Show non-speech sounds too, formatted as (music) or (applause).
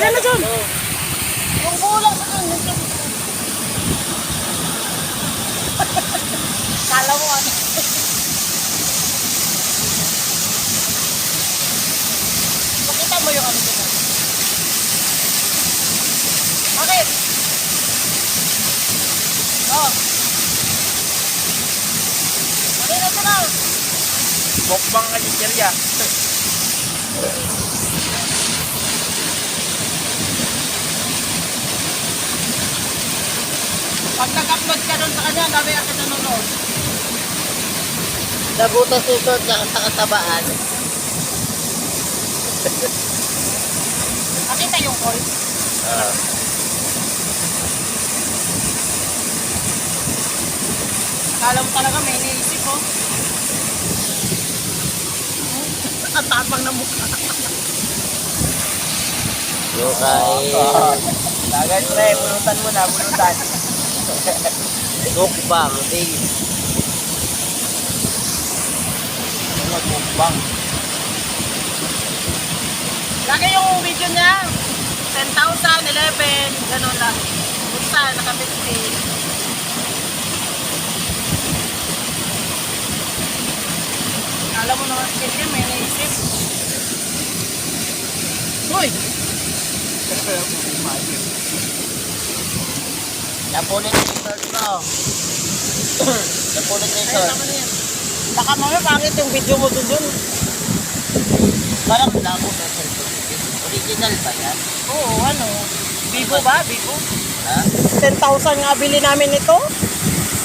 Lagyan na dyan. Yung kulang sa kanya. (laughs) Kala mo ano. (laughs) Pakita mo yung ano dito. Bakit? Oh. Ano na ito na? Mukbang ka ni (laughs) Pag nag-upload ka doon sa kanya, dami ang nanonood. Nabutas yung short niya sa katabaan. Nakita yung call. Ah. Akala mo talaga may iniisip oh. Ang tapang na mukha. Yung kay Lagay pre, pulutan mo na, pulutan. (laughs) mukbang. Di, Mukbang. Lagi yung video niya. 10,000, 11, ganun lang. Basta, naka-50. Alam mo naman, kasi may naisip. Uy! Napunin na yung short mo. (coughs) napunin na yung yan. Baka mamaya pangit yung video mo doon doon. Parang labo na cellphone. Original ba yan? Oo, ano? Bigo ba? Bigo? Ha? 10,000 nga bili namin ito.